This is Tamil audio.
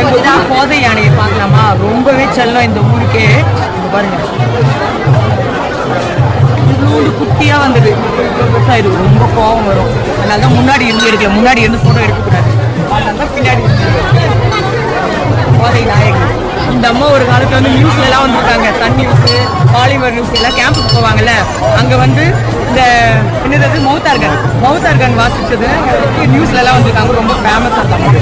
எங்க தான் போதை யானையை பார்க்கலாமா? ரொம்பவே செல்லம் இந்த ஊருக்கே. இங்க பாருங்க. குட்டியா வந்தது. பெருசா ரொம்ப கோவம் வரும். அதனால தான் முன்னாடி இருந்து எடுக்கல. முன்னாடி இருந்து ஃபோட்டோ எடுக்கக்கூடாது. அதனால தான் பின்னாடி போதை நாயகன். இந்த அம்மா ஒரு காலத்தில் வந்து நியூஸ்ல எல்லாம் வந்திருக்காங்க. சன் நியூஸ் பாலிமர் நியூஸ் எல்லாம் கேம்புக்கு போவாங்கல்ல. அங்கே வந்து இந்த என்னது மௌத்தார்கன் மௌத்தார்கன் மவுத் வாசிச்சது. நியூஸ்ல எல்லாம் வந்திருக்காங்க. ரொம்ப ஃபேமஸ் அந்த அம்மா